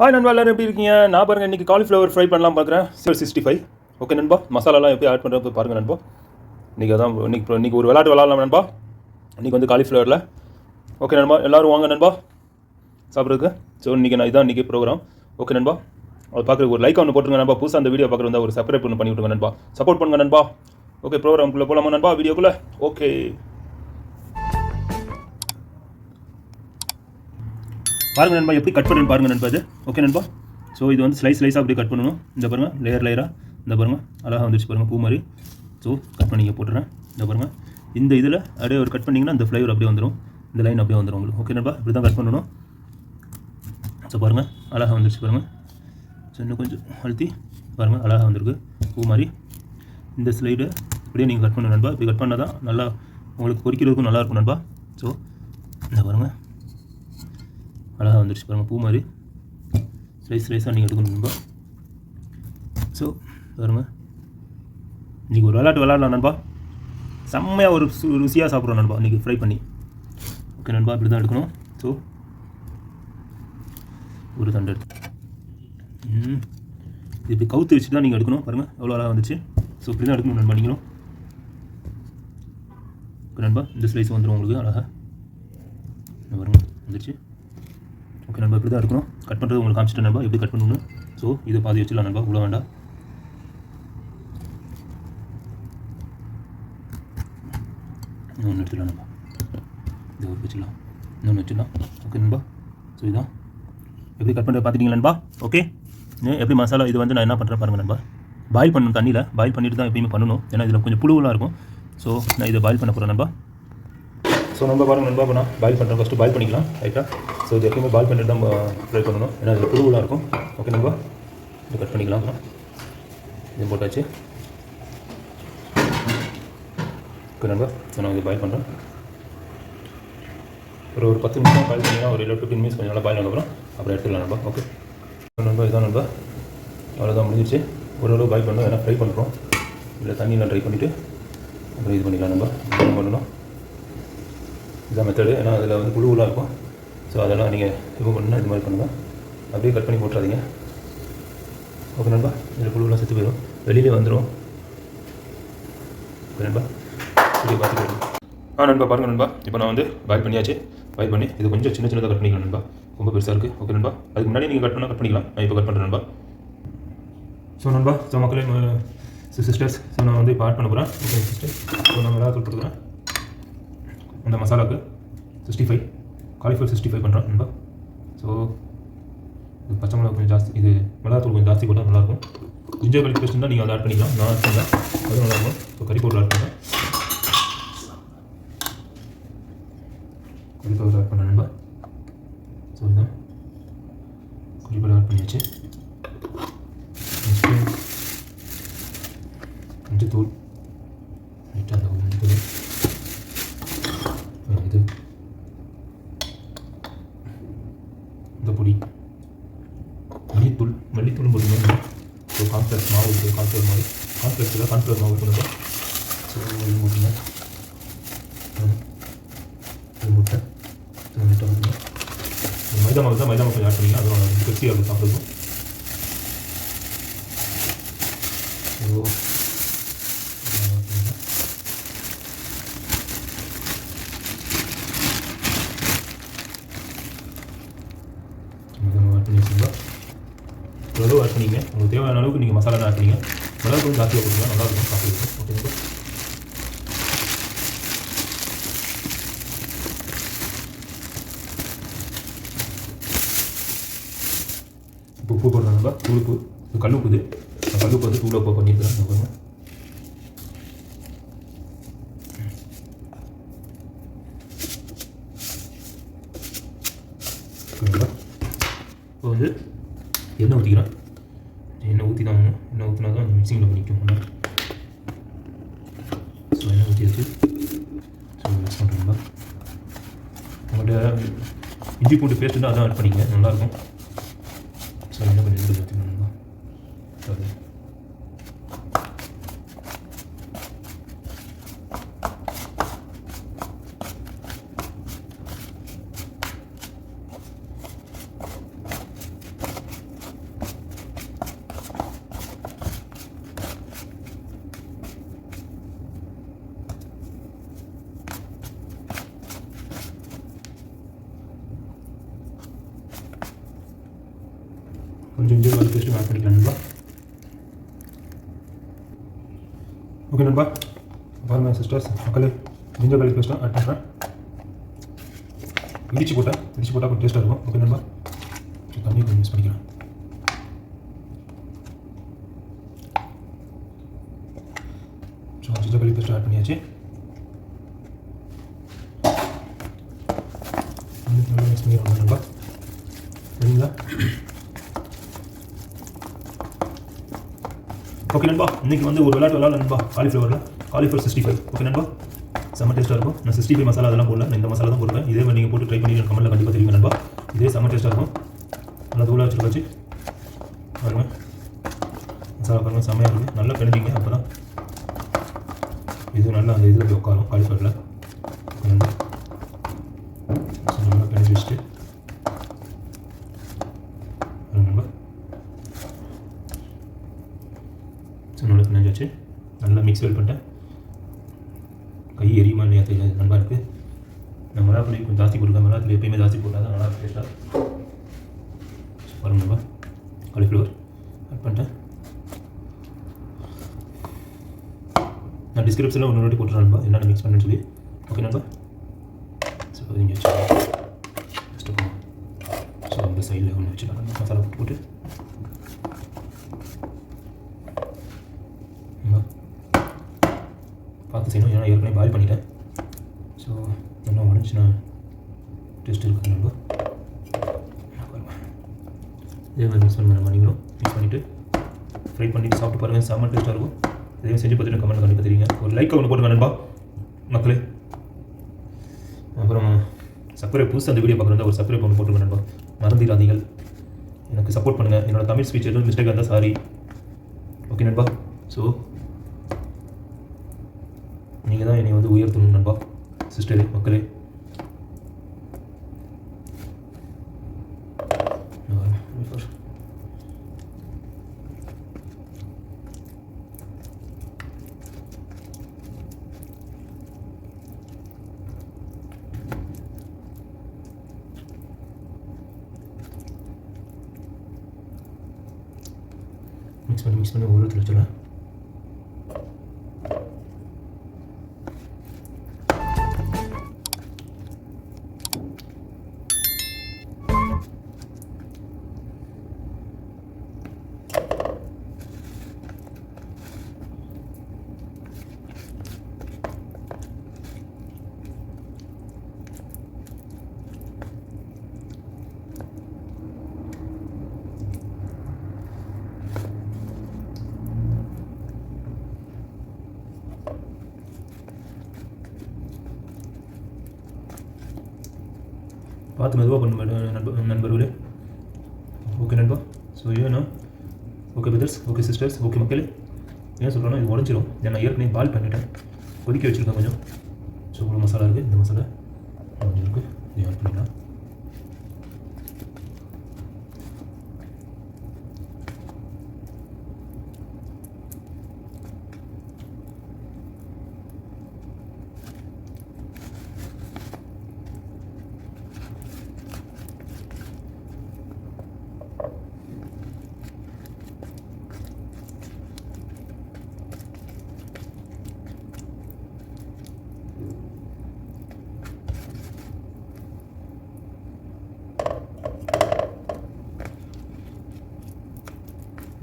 Hi நண்பா எல்லாரும் எப்படி இருக்கீங்க? நான் பாருங்க இன்னைக்கு காலிஃப்ளவர் ஃப்ரை பண்ணலாம் பார்க்குறேன் சார் சிக்ஸ்டி ஃபைவ் ஓகே நண்பா மசாலாலாம் எப்படி ஆட் பண்ணுறது பாருங்கள் நண்பா. இன்றைக்கி அதான் இன்னைக்கு இன்னைக்கு ஒரு விளையாட்டு விளாட்லாம் நண்பா. இன்றைக்கி வந்து காலிஃப்ளவரில் ஓகே நண்பா எல்லோரும் வாங்க நண்பா. சாப்பிட்றதுக்கு. ஸோ இன்றைக்கி நான் இதான் இன்றைக்கி ப்ரோக்ராம் ஓகே நண்பா அது பார்க்குற ஒரு லைக் ஒன்று போட்டுருங்க நண்பா. புதுசாக அந்த வீடியோ பார்க்குறது ஒரு செப்பரேட் ஒன்று பண்ணி விட்டுருங்க நண்பா. சப்போர்ட் பண்ணுங்க நண்பா. ஓகே ப்ரோக்ராம்குள்ளே போகலாமா நண்பா வீடியோக்குள்ளே ஓகே பாருங்க நண்பா எப்படி கட் பண்ணுன்னு பாருங்க நண்பா இது. ஓகே நண்பா? ஸோ இது வந்து ஸ்லைஸ் ஸ்லைஸாக அப்படியே கட் பண்ணணும். இந்த பாருங்க லேயர் லேயராக இந்த பாருங்க அழகாக வந்துருச்சு பாருங்க பூ மாதிரி. ஸோ கட் பண்ணிங்க போட்டுறேன். இந்த பாருங்க இந்த இதில் அப்படியே ஒரு கட் பண்ணிங்கன்னா இந்த ஃப்ளேவர் அப்படியே வந்துடும் இந்த லைன் அப்படியே வந்துடும் உங்களுக்கு. ஓகே நண்பா? இப்படி தான் கட் பண்ணணும். ஸோ பாருங்க அழகாக வந்துருச்சு பாருங்க. ஸோ இன்னும் கொஞ்சம் அழுத்தி பாருங்கள் அழகாக வந்திருக்கு. பூ மாதிரி. இந்த ஸ்லைடு இப்படியே நீங்கள் கட் பண்ணணும் நண்பா. இப்படி கட் பண்ணால் தான் நல்லா உங்களுக்கு பொறிக்கிறதுக்கும் நல்லாயிருக்கும் நண்பா. ஸோ இந்த பாருங்கள் அழகாக வந்துருச்சு பாருங்கள் பூ மாதிரி. ஸ்லைஸ் ஸ்லைஸாக நீங்கள் எடுக்கணும் நண்பா. ஸோ பாருங்கள் இன்றைக்கி ஒரு விளாட்டு விளாட்லாம் நண்பா. செம்மையாக ஒரு ருசியாக சாப்பிட்றோம் நண்பா இன்றைக்கி ஃப்ரை பண்ணி. ஓகே நண்பா இப்படி தான் எடுக்கணும். ஸோ ஒரு தண்டு எடுத்து. ம். இது இப்படி கவுத்து வச்சு தான் நீங்கள் எடுக்கணும். பாருங்கள் எவ்வளோ அழகாக வந்துச்சு. ஸோ இப்படி தான் எடுக்கணும் நண்பா நீங்களும். நண்பா இந்த ஸ்லைஸ் வந்துடும் உங்களுக்கு அழகாக பாருங்கள் பாருங்க வந்துருச்சு. ஓகே நண்பா இப்படி தான் இருக்கணும். கட் பண்ணுறது உங்களுக்கு காமிச்சிட்டேன் நண்பா. எப்படி கட் பண்ணணும் ஸோ இது பாதி வச்சிடலாம் நண்பா. உள்ள வேண்டாம். இன்னொன்று எடுத்துடலாம் நண்பா. இது ஒரு வச்சுக்கலாம் இன்னொன்று வச்சிடலாம். ஓகே நண்பா. ஸோ இதான். எப்படி கட் பண்ணுறது பார்த்துட்டீங்களா நண்பா? ஓகே எப்படி மசாலா இது வந்து நான் என்ன பண்ணுறேன் பாருங்கள் நண்பா. பாயில் பண்ணணும் தண்ணியில். பாயில் பண்ணிட்டு தான் எப்பயுமே பண்ணணும். ஏன்னா இதில் கொஞ்சம் புழுவெலாம் இருக்கும். ஸோ நான் இதை பாயில் பண்ண போகிறேன் நண்பா. ஸோ நம்ம பாருங்க நண்பா நான் பாயில் பண்ணுறேன் ஃபஸ்ட்டு பாயில் பண்ணிக்கலாம் ரைட்டாக ஸோ இது எப்பயுமே பாயில் பண்ணிட்டு தான் ஃப்ரை பண்ணணும். ஏன்னா இதில் புழுவெலாம் இருக்கும். ஓகே நண்பா இது கட் பண்ணிக்கலாம். இது போட்டாச்சு. ஓகே நண்பா ஸோ நான் இது பாயில் பண்ணுறேன் ஒரு ஒரு பத்து நிமிஷம் பாயில் பண்ணிங்கன்னா ஒரு இல்லை ஃபிஃப்டின் மினிட்ஸ் கொஞ்சம் நல்லா பாயில் பண்ணுறோம் அப்புறம் எடுத்துக்கலாம் நண்பா ஓகே நண்பா இதுதான் நண்பா அவ்வளோதான் முடிஞ்சிச்சு ஓரளவு பாய் பாயில் ஏன்னா ஃப்ரை பண்ணுறோம் இல்லை தண்ணியெலாம் ட்ரை பண்ணிவிட்டு அப்புறம் இது பண்ணிக்கலாம் நம்ம. என்ன பண்ணணும். இதுதான் மெத்தடு ஏன்னா அதில் வந்து குழுவெலாம் இருக்கும். ஸோ அதெல்லாம் நீங்கள் இது பண்ணால் இது மாதிரி பண்ணுங்கள் அப்படியே கட் பண்ணி போட்டுறாதீங்க. ஓகே நண்பா? இதில் குழுவெலாம் செத்து போயிடும் வெளியிலே வந்துடும் ஓகே நண்பா? வீடியோ பார்த்துட்டு ஆ நண்பா பாருங்கள் நண்பா. இப்போ நான் வந்து பாயில் பண்ணியாச்சு. பாயில் பண்ணி இது கொஞ்சம் சின்ன சின்னதாக கட் பண்ணிக்கலாம் நண்பா. ரொம்ப பெருசாக இருக்குது ஓகே நண்பா? அதுக்கு முன்னாடி நீங்கள் கட் பண்ணால் கட் பண்ணிக்கலாம். நான் இப்போ கட் பண்ணுறேன் நண்பா. ஸோ நண்பா ஸோ மக்களே சிஸ்டர்ஸ் ஸோ நான் வந்து இப்போ ஆட் பண்ண போகிறேன் ஓகே சிஸ்டர் ஸோ நான் மிளகா கொடுத்துருக்குறேன் அந்த மசாலாவுக்கு sixty five cauliflower sixty five பண்ணுறோம் நண்பா. ஸோ இது பச்சை மிளகா கொஞ்சம் ஜாஸ்தி இது மிளகாத்தூள் கொஞ்சம் ஜாஸ்தி போட்டால் நல்லாயிருக்கும். ஜிஞ்சர் கலி பேஸ்ட் நீங்கள் அதை ஆட் பண்ணிக்கலாம். நான் ஆட் பண்ணல அதுவும் நல்லாயிருக்கும். ஸோ கறி பவுடர் ஆட் பண்ணுறேன் கறி பவுடர் ஆட் பண்ண நண்பா. ஸோ இதுதான் கறி பவுடர் ஆட் பண்ணியாச்சு நெக்ஸ்ட்டு மஞ்சத்தூள் லைட்டாக அந்த மஞ்சத்தூள் அப்புறம் இது இந்த பொடி மல்லித்தூள் மல்லித்தூளும் போட்டுக்கணும் ஸோ கான்ஃப்ளெக்ஸ் மாவு இருக்குது கான்ஃப்ளவர் மாவு. கான்ஃப்ளெக்ஸில் கான்ஃப்ளவர் மாவு இருக்கணும் ஸோ இது போட்டுங்க இது முட்டை. இது முட்டை போட்டுங்க மைதா மாவு தான் மைதா மாவு கொஞ்சம் ஆட் பண்ணிங்க அதுவும் கிறிஸ்டியாக இருக்கும் சாப்பிடுவோம் ஸோ மிளகு ஆட் பண்ணி மிளகு ஆட் பண்ணிங்க உங்களுக்கு தேவையான அளவுக்கு நீங்கள் மசாலா ஆட் பண்ணிங்க மிளகு கொஞ்சம் ஜாஸ்தியாக போட்டுங்க நல்லா இருக்கும். சாப்பிடுறது ஓகேங்களா இப்போ உப்பு போடுறாங்க தூளுப்பு இது கல்லுப்பு கல்லுப்பு வந்து தூளை உப்பு பண்ணியிருக்கிறேன். இங்க இப்போ வந்து எண்ணெய் ஊற்றிக்கிறேன் எண்ணெய் ஊற்றி தான் ஆகணும். எண்ணெய் ஊற்றினா தான் மிக்சிங்கில் பிடிக்கும் ஸோ எண்ணெய் ஊற்றி ஸோ மிக்ஸ் பண்ணுறோம்ல உங்கள்கிட்ட இஞ்சி பூண்டு பேஸ்ட்டு தான் அதான் ஆட் பண்ணிங்க நல்லாயிருக்கும் ஸோ என்ன கொஞ்சம் எடுத்து வச்சுக்கணுங்களா அது கொஞ்சம் இஞ்சி garlic paste ஆட் பண்ணிக்கலாம் நண்பா ஓகே நண்பா பாருங்கள் சிஸ்டர்ஸ் மக்களே ஜிஞ்சர் garlic பேஸ்ட்டும் ஆட் பண்ணுறேன் இடிச்சு போட்டேன் இடிச்சு போட்டால் கொஞ்சம் டேஸ்ட்டாக இருக்கும் ஓகே நண்பா கொஞ்சம் தண்ணி கொஞ்சம் மிக்ஸ் பண்ணிக்கிறேன் so ginger garlic paste add பண்ணியாச்சு நல்லா மிக்ஸ் பண்ணிடுவோம் நண்பா சரிங்களா ஓகே நண்பா. இன்னைக்கு வந்து ஒரு விளையாட்டு விளையாட நண்பா. காலிஃப்ளவரில் காலிஃப்ளவர் சிக்ஸ்டி ஃபைவ் ஓகே நண்பா. செம்ம டேஸ்ட்டாக இருக்கும். நான் சிக்ஸ்டி ஃபைவ் மசாலா அதெல்லாம் போடல. இந்த மசாலா தான் போடுவேன் இதே நீங்கள் போட்டு ட்ரை பண்ணி கமெண்ட்டில் கண்டிப்பாக தெரியுங்க நண்பா. இதே செம்ம டேஸ்ட்டாக இருக்கும். நல்லா தூளாக வச்சுருக்காச்சு பாருங்க. மசாலா பாருங்க செம்மையாக இருக்குது நல்லா பிணைஞ்சிங்க அப்போ தான் இது நல்லா அந்த இதில் போய் உட்காரும் காலிஃப்ளவரில் நல்லா பிணைஞ்சி வச்சுட்டு நண்பா ஸோ வச்சு நல்லா மிக்ஸ் வெல் பண்ணிட்டேன். கை எரியுமா இல்லையா தெரியாது நண்பா இருக்குது நான் மிளகாப்பொடி கொஞ்சம் ஜாஸ்தி போட்டுருக்கேன் மிளகாத்தில் எப்பயுமே ஜாஸ்தி போட்டால் தான் நல்லா டேஸ்ட்டாக பாருங்க நண்பா காலிஃப்ளவர் ஆட் பண்ணிட்டேன். நான் டிஸ்கிரிப்ஷனில் ஒன்று வாட்டி போட்டுறேன் நண்பா என்னென்ன மிக்ஸ் பண்ணுன்னு சொல்லி. ஓகே நண்பா? ஸோ இங்கே வச்சுக்கோங்க. ஃபஸ்ட்டு போகணும் ஸோ அந்த சைடில் ஒன்று வச்சுக்கலாம் மசாலா போட்டு போட்டு நான் ஏற்கனவே பாயில் பண்ணிட்டேன். ஸோ இன்னும் உடஞ்சினா டேஸ்ட் இருக்குது நம்ம இதே மாதிரி மிக்ஸ் பண்ண நீங்களும். மிக்ஸ் பண்ணிவிட்டு ஃப்ரை பண்ணிட்டு சாப்பிட்டு பாருங்கள் செம்ம டேஸ்ட்டாக இருக்கும். இதே செஞ்சு பார்த்துட்டு கமெண்ட் கண்டிப்பாக தெரியுங்க ஒரு லைக் ஒன்று போட்டுங்க நண்பா. மக்களே. அப்புறம் சப்ஸ்கிரைப் புதுசாக அந்த வீடியோ பார்க்குறது ஒரு சப்ஸ்கிரைப் ஒன்று போட்டுருங்க நண்பா. மறந்துடாதீங்கள் எனக்கு சப்போர்ட் பண்ணுங்கள் என்னோட தமிழ் ஸ்பீச் எதுவும் மிஸ்டேக் இருந்தால் சாரி ஓகே நண்பா. ஸோ நீங்கள் தான் என்னை வந்து உயர்த்தணும் நண்பா சிஸ்டரே மக்களே. மிக்ஸ் பண்ணி மிக்ஸ் பண்ணி ஒரு இடத்துல வச்சிடலாம் பார்த்து மெதுவாக பண்ண நண்பர் நண்பர்களே. ஓகே நண்பா. ஸோ ஏன்னா okay brothers okay sisters okay மக்களே. ஏன் சொல்கிறேன்னா இது உடஞ்சிரும். நான் ஏற்கனவே பால் பண்ணிட்டேன். கொதிக்க வச்சுருக்கேன் கொஞ்சம். ஸோ மசாலா இருக்குது இந்த மசாலா கொஞ்சம் இருக்குது இது ஆட் பண்ணிக்கலாம்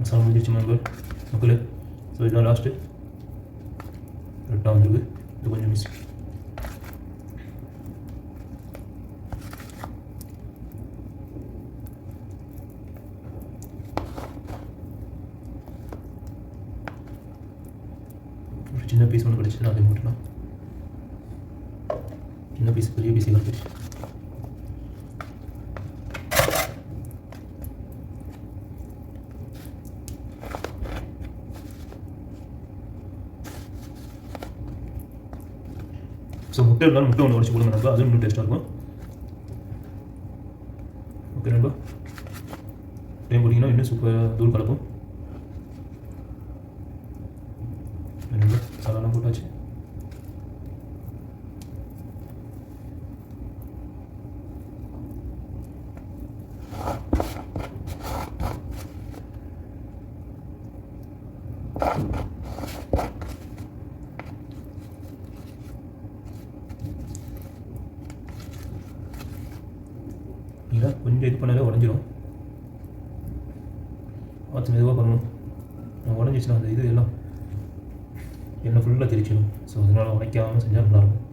சாப்பிட்டு முடிஞ்சிச்சு மக்கள் மக்களே. ஸோ இதுதான் லாஸ்ட்டு கரெக்டாக வந்துருக்கு இது கொஞ்சம் மிஸ் ஒரு சின்ன பீஸ் ஒன்று கிடச்சிச்சுன்னா அதை மூட்டலாம் சின்ன பீஸ் பெரிய பீஸ் கிடச்சிச்சு ஸோ முட்டை இருந்தாலும் முட்டை ஒன்று உடச்சு கொடுங்க நண்பா அதுவும் இன்னும் டேஸ்ட்டாக இருக்கும். ஓகே நண்பா டைம் போட்டிங்கன்னா இன்னும் சூப்பர் தூள் கலக்கும். நண்பா சாலாலாம் போட்டாச்சு கொஞ்சம் இது பண்ணாலே உடஞ்சிரும் பார்த்து மெதுவாக பண்ணணும். நான் உடஞ்சிச்சுன்னா அந்த இது எல்லாம் என்ன ஃபுல்லாக தெரிச்சிடும் ஸோ அதனால் உடைக்காமல் செஞ்சால் நல்லாயிருக்கும்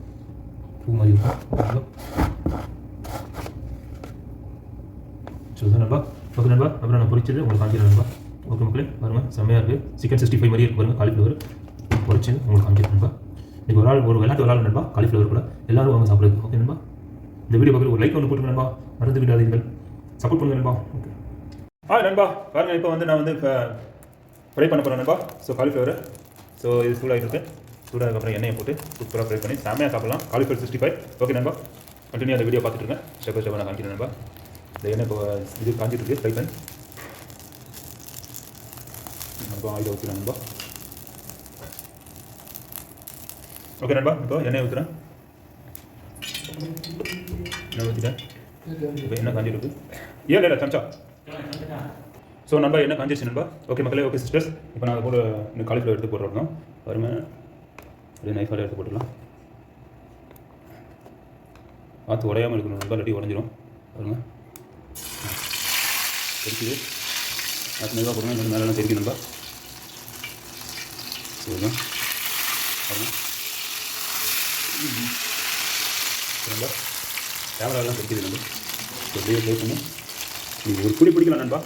பூ மாதிரி இருக்கும். ஸோ இது நண்பா. ஓகே நண்பா. அப்புறம் நான் பொரிச்சது உங்களுக்கு காமிக்கிறேன் நண்பா. ஓகே மக்களே. பாருங்கள் செம்மையாக இருக்குது சிக்கன் சிக்ஸ்டி ஃபைவ் மாதிரி இருக்கு பாருங்கள் காலிஃப்ளவர் பொரிச்சு உங்களுக்கு காமிக்கிறேன் நண்பா. இன்றைக்கி ஒரு ஆள் ஒரு விளையாட்டு ஒரு ஆள் நண்பா. காலிஃப்ளவர் கூட. எல்லாரும் வாங்க சாப்பிடுறது ஓகே நண்பா. இந்த வீடியோ பார்க்குற ஒரு லைக் ஒன்று போட்டுருங்க நண்பா. மறந்து விடாதீர்கள் சப்போர்ட் பண்ணுங்க நண்பா. ஓகே ஆ நண்பா. பாருங்கள் இப்போ வந்து நான் வந்து இப்போ ஃப்ரை பண்ண போகிறேன் நண்பா. ஸோ காலிஃப்ளவர் ஸோ இது சூடாகிட்டு இருக்கு சூடானதுக்கப்புறம் எண்ணெயை போட்டு சூப்பராக ஃப்ரை பண்ணி செம்மையாக சாப்பிடலாம். காலிஃப்ளவர் சிக்ஸ்டி ஃபைவ் ஓகே நண்பா. கண்டினியூ அந்த வீடியோ பார்த்துட்டு இருக்கேன் ஸ்டெப் பை ஸ்டெப் நான் காமிக்கிறேன் நண்பா. இந்த எண்ணெய் இப்போ இது காஞ்சிட்டு இருக்கு ஃப்ரை பண்ணி நண்பா ஆயில் ஊற்றுறேன் நண்பா. ஓகே நண்பா. இப்போ எண்ணெய் ஊற்றுறேன் எண்ணெய் ஊற்றிட்டேன் இப்போ எண்ணெய் இருக்கு ஏன் இல்லை சம்சா ஸோ நண்பா என்ன காஞ்சிருச்சு நண்பா? ஓகே மக்களே ஓகே சிஸ்டர்ஸ் இப்போ நான் அதை போட இந்த காலிஃப்ளவர் எடுத்து போடுறோம் வருமே அப்படியே நைஃபால் எடுத்து போட்டுடலாம். பார்த்து உடையாமல் இருக்கணும் நண்பா ரெடி உடஞ்சிரும். பாருங்க. தெரிக்குது. பார்த்து மெதுவாக போடுங்க. இன்னும் மேலாம் தெரிக்கும் நண்பா. சரிங்க பாருங்க. நண்பா கேமராலாம் தெரிக்குது நண்பா. நீங்கள் ஒரு குடி பிடிக்கலாம் நண்பா.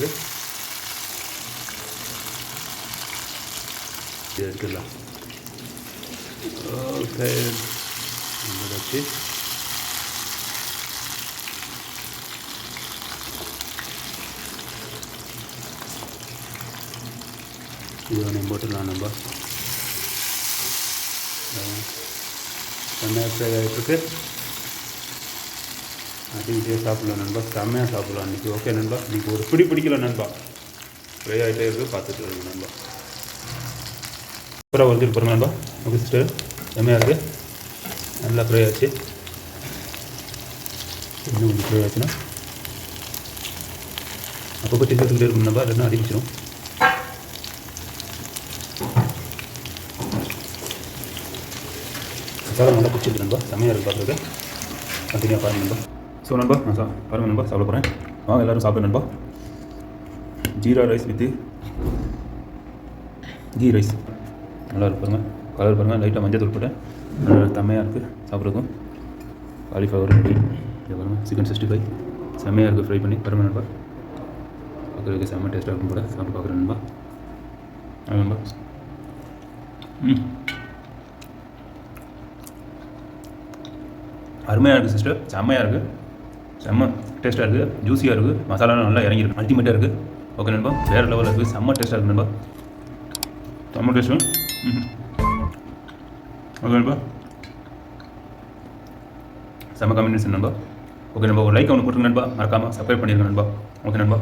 அது அடுத்தது இது எடுத்துடலாம் ஓகே இந்த வச்சு இது ஒன்று போட்டுடலாம் நம்ம சாப்பிடலாம் நண்பா. செம்மையாக சாப்பிடலாம் இன்றைக்கி ஓகே நண்பா. இன்றைக்கி ஒரு பிடி பிடிக்கல நண்பா. ஃப்ரை ஆகிட்டே இருக்குது பார்த்துட்டு இருக்கு நண்பா. சூப்பராக வந்துட்டு போகிறோம் நண்பா. ஓகே சிஸ்டர் செம்மையாக இருக்குது நல்லா ஃப்ரை ஆச்சு. இன்னும் கொஞ்சம் ஃப்ரை ஆச்சுன்னா. அப்பப்போ திருப்பி எடுத்துக்கிட்டே இருக்கும் நண்பா. இல்லைன்னா அடிச்சிடும். மசாலா நல்லா பிடிச்சிருக்கு நண்பா. செம்மையாக இருக்குது பார்க்குறது கண்டினியூ பாருங்க நண்பா. ஸோ நண்பா நான் சா பாருங்க நண்பா சாப்பிட போகிறேன் வாங்க எல்லோரும் சாப்பிடு நண்பா. Jeera rice with ghee rice. நல்லா இருக்கு பாருங்க. கலர் பாருங்கள் லைட்டாக மஞ்சள் தூள் போட்டேன். நல்லா செம்மையாக இருக்குது சாப்பிட்றதுக்கும். காலிஃப்ளவர் ரெடி இது பாருங்கள் சிக்கன் சிக்ஸ்டி ஃபைவ் செம்மையாக இருக்குது ஃப்ரை பண்ணி. பாருங்கள் நண்பா. பார்க்குறதுக்கு செம்ம டேஸ்ட்டாக இருக்கும் கூட சாப்பிட்டு பார்க்குறேன் நண்பா. நண்பா. ம். அருமையாக இருக்குது சிஸ்டர் செம்மையாக இருக்குது செம்ம டேஸ்ட்டாக இருக்குது ஜூஸியாக இருக்குது மசாலாலாம் நல்லா இறங்கிருக்கு அல்டிமேட்டாக இருக்குது ஓகே நண்பா வேறு லெவலில் இருக்குது செம்ம டேஸ்ட்டாக இருக்குது நண்பா. செம்ம டேஸ்ட்டு ஓகே நண்பா. செம்ம காம்பினேஷன் நண்பா. ஓகே நண்பா ஒரு லைக் ஒன்று கொடுத்துருங்க நண்பா. மறக்காமல் சப்ஸ்கிரைப் பண்ணிடுங்க நண்பா. ஓகே நண்பா.